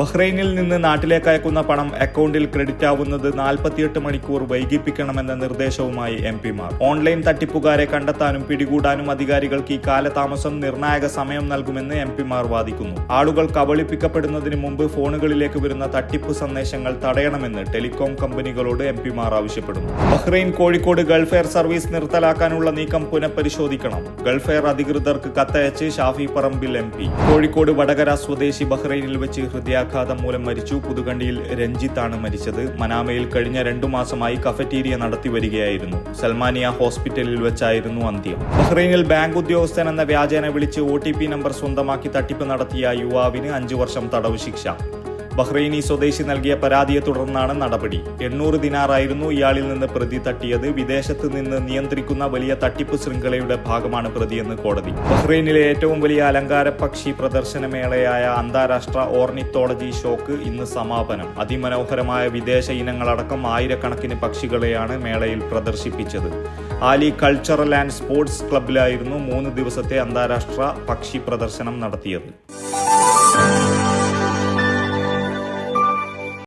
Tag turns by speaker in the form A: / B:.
A: ബഹ്റൈനിൽ നിന്ന് നാട്ടിലേക്ക് അയക്കുന്ന പണം അക്കൗണ്ടിൽ ക്രെഡിറ്റ് ആവുന്നത് നാൽപ്പത്തിയെട്ട് മണിക്കൂർ വൈകിപ്പിക്കണമെന്ന നിർദ്ദേശവുമായി എം പിമാർ. ഓൺലൈൻ തട്ടിപ്പുകാരെ കണ്ടെത്താനും പിടികൂടാനും അധികാരികൾക്ക് ഈ കാലതാമസം നിർണായക സമയം നൽകുമെന്ന് എം പിമാർ വാദിക്കുന്നു. ആളുകൾ കബളിപ്പിക്കപ്പെടുന്നതിന് മുമ്പ് ഫോണുകളിലേക്ക് വരുന്ന തട്ടിപ്പ് സന്ദേശങ്ങൾ തടയണമെന്ന് ടെലികോം കമ്പനികളോട് എം പിമാർ ആവശ്യപ്പെടുന്നു. Bahrain Kozhikode Gulf Air service നിർത്തലാക്കാനുള്ള നീക്കം പുനഃപരിശോധിക്കണം. ഗൾഫ് എയർ അധികൃതർക്ക് കത്തയച്ച് ഷാഫി പറമ്പിൽ എം കോഴിക്കോട് വടകര സ്വദേശി ബഹ്റൈനിൽ വെച്ച് ഹൃദയാഘാതം മൂലം മരിച്ചു. പുതുകണ്ടിയിൽ രഞ്ജിത്താണ് മരിച്ചത്. മനാമയിൽ കഴിഞ്ഞ രണ്ടു മാസമായി കഫറ്റീരിയ നടത്തി വരികയായിരുന്നു. സൽമാനിയ ഹോസ്പിറ്റലിൽ വെച്ചായിരുന്നു അന്ത്യം. ബഹ്റൈനിൽ ബാങ്ക് ഉദ്യോഗസ്ഥൻ എന്ന വ്യാജേന വിളിച്ച് ഒ നമ്പർ സ്വന്തമാക്കി തട്ടിപ്പ് നടത്തിയ യുവാവിന് അഞ്ചു വർഷം തടവ് ശിക്ഷ ബഹ്റൈനി സ്വദേശി നൽകിയ പരാതിയെ തുടർന്നാണ് നടപടി. എണ്ണൂറ് ദിനാറായിരുന്നു ഇയാളിൽ നിന്ന് പ്രതി തട്ടിയത്. വിദേശത്ത് നിന്ന് നിയന്ത്രിക്കുന്ന വലിയ തട്ടിപ്പ് ശൃംഖലയുടെ ഭാഗമാണ് പ്രതിയെന്ന് കോടതി. ബഹ്റൈനിലെ ഏറ്റവും വലിയ അലങ്കാര പക്ഷി പ്രദർശനമേളയായ അന്താരാഷ്ട്ര ഓർണിത്തോളജി ഷോക്ക് ഇന്ന് സമാപനം. അതിമനോഹരമായ വിദേശ ഇനങ്ങളടക്കം ആയിരക്കണക്കിന് പക്ഷികളെയാണ് മേളയിൽ പ്രദർശിപ്പിച്ചത്. ആലി കൾച്ചറൽ ആൻഡ് സ്പോർട്സ് ക്ലബിലായിരുന്നു മൂന്ന് ദിവസത്തെ അന്താരാഷ്ട്ര പക്ഷി പ്രദർശനം നടത്തിയത്.